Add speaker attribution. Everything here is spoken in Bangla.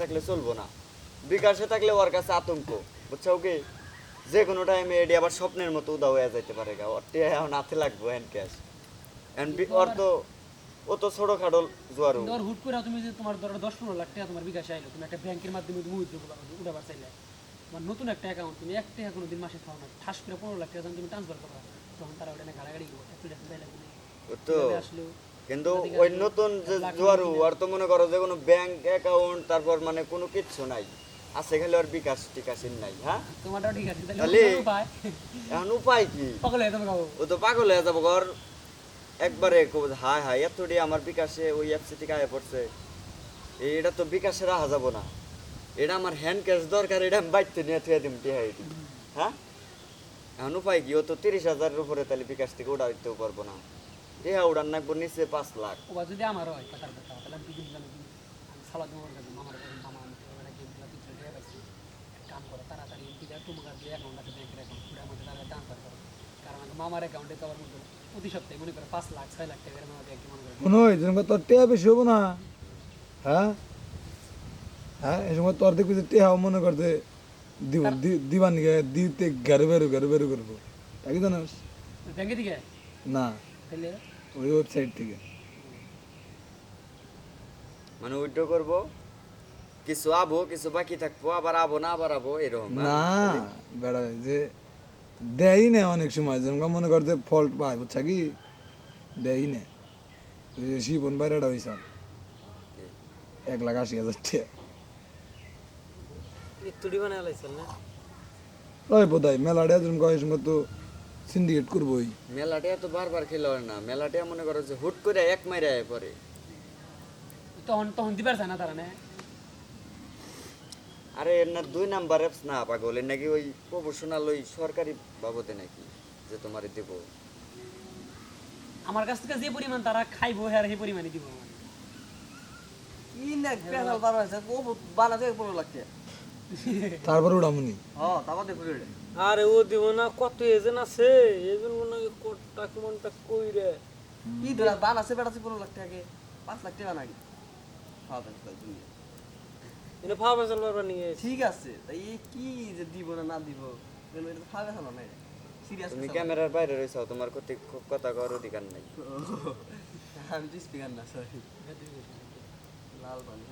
Speaker 1: থাকলে চলবো না। বিকাশে থাকলে ওর কাছে আতঙ্ক বুঝছ কি? যে কোনো টাইমে এডি আবার স্বপ্নের মতো উদা হয়ে যেতে পারে গা। ওর টিয়া এখন হাতে লাগবো হ্যান্ড ক্যাশ এন্ড ওর তো ও তো ছোট খাটো জোয়ারু।
Speaker 2: ধর হুট করে তুমি যে তোমার ধরো দশ পনেরো লাখ টাকা তোমার বিকাশে আইলো তুমি একটা ব্যাংকের মাধ্যমে তুমি উইথড্র উঠাবার চাইলে। তোমার নতুন একটা অ্যাকাউন্ট তুমি এক টাকা কোনো দিন মাসে খাও না। ঠাস করে পনেরো লাখ টাকা যখন তুমি ট্রান্সফার করবা তখন তারা ওটা গাড়াগাড়ি
Speaker 1: ও তো।
Speaker 2: আসলো।
Speaker 1: কিন্তু ওই নতুন যে জোয়ারু আর তো মনে করো যে কোনো ব্যাংক অ্যাকাউন্ট তারপর মানে কোনো কিচ্ছু নাই। আছে খালি আর বিকাশ টিকাশিন নাই হ্যাঁ?
Speaker 2: তোমারটাও ঠিক আছে তাহলে
Speaker 1: এখন উপায় কি?
Speaker 2: পাগল হয়ে যাবে
Speaker 1: ও তো পাগল হয়ে যাব ঘর একবারে হায় হায় এতটি আমার বিকাশে ওই অ্যাপসি থেকে আয় পড়ছে। এটা তো বিকাশে রাখা যাব না। এটা আমার হ্যান্ড ক্যাশ দরকার এটা আমি বাইতে নিয়ে থুয়ে দিম টিহা এটি হ্যাঁ? এখন উপায় কি? ও তো তিরিশ হাজারের উপরে তাহলে বিকাশ থেকে ওটা দিতেও পারব না। টিহা উড়ান নাকবো নিচে পাঁচ লাখ।
Speaker 2: ওবা যদি আমার হয় কথার কথা তাহলে আমি দুদিন জানি আমি সালাদ তোমার কাছে মামার কাছে মামা আমি গেম পিছনে পাইছি কাম করো তাড়াতাড়ি তোমার যে অ্যাকাউন্ট আছে ব্যাংকের অ্যাকাউন্ট ওটা আমাদের তারা ট্রান্সফার করো। কারণ আমার মামার অ্যাকাউন্টে তো আমার মধ্যে প্রতি সপ্তাহে মনে করো পাঁচ লাখ ছয় লাখ টাকা আমার ব্যাংকে মনে করো।
Speaker 3: মনে হয় যেরকম তোর টেহা বেশি হব না। হ্যাঁ? হ্যাঁ এই সময় তোর দেখবি যে টেহা মনে করতে দিব দি- দিবার দিতে গাড়ি বেরো গাড়ি বেরো করব। তাই জানাস?
Speaker 2: ব্যাংকে থেকে
Speaker 3: না।
Speaker 2: তাহলে
Speaker 3: ওই ওয়েবসাইট থেকে।
Speaker 1: মানে উইড্রো করব? কিছু আবো কিছু বাকি থাকব আবার আবো না আবার আবো এরকম
Speaker 3: না? বেড়া যে দেয়ই না অনেক সময়। যেরকম মনে করতে ফল্ট পায় বুঝছা কি? দেয়ই না। শিবন বাইরেটা হয়েছে এক লাখ আশি হাজার টাকা। রয় বোধহয় মেলাটা যেরকম কয় সময় তো সিন্ডিকেট করবোই।
Speaker 1: মেলাটা তো বারবার খেলে হয় না। মেলাটা মনে করো যে হুট করে এক মাইরে আয় পরে
Speaker 2: তখন তখন দিবার না তারা না?
Speaker 1: আরে এর না দুই নাম্বার অ্যাপস না পাগল। এর নাকি ওই প্রফেশনাল ওই সরকারি বাবদে নাকি যে তোমার দেবো।
Speaker 2: আমার কাছ থেকে যে পরিমাণ তারা খাইবো হ্যাঁ সেই পরিমাণে দিব।
Speaker 4: কি না পেশাল বার হয়েছে ও বানাতে পনেরো টাকা
Speaker 3: তারপরে উড়ামুনি।
Speaker 4: হ্যাঁ
Speaker 5: আরে ও দিব না কত এজেন্ট আছে? এজেন্ট মনে হয় কোটা কেমনটা কই রে
Speaker 4: কি ধরা বান আছে বেড়াচ্ছে পনেরো লাখ টাকা পাঁচ লাখ টাকা নাকি? হ্যাঁ
Speaker 5: এনে ফাও পেশাল বারবার নিয়ে
Speaker 4: ঠিক আছে তাই কি যে দিব না না দিব? এটা তো খাবে না না সিরিয়াস
Speaker 1: তুমি ক্যামেরার বাইরে রয়েছো তোমার কত কথা করার অধিকার নাই।
Speaker 4: আমি তো স্পিকার না সরি লাল পানি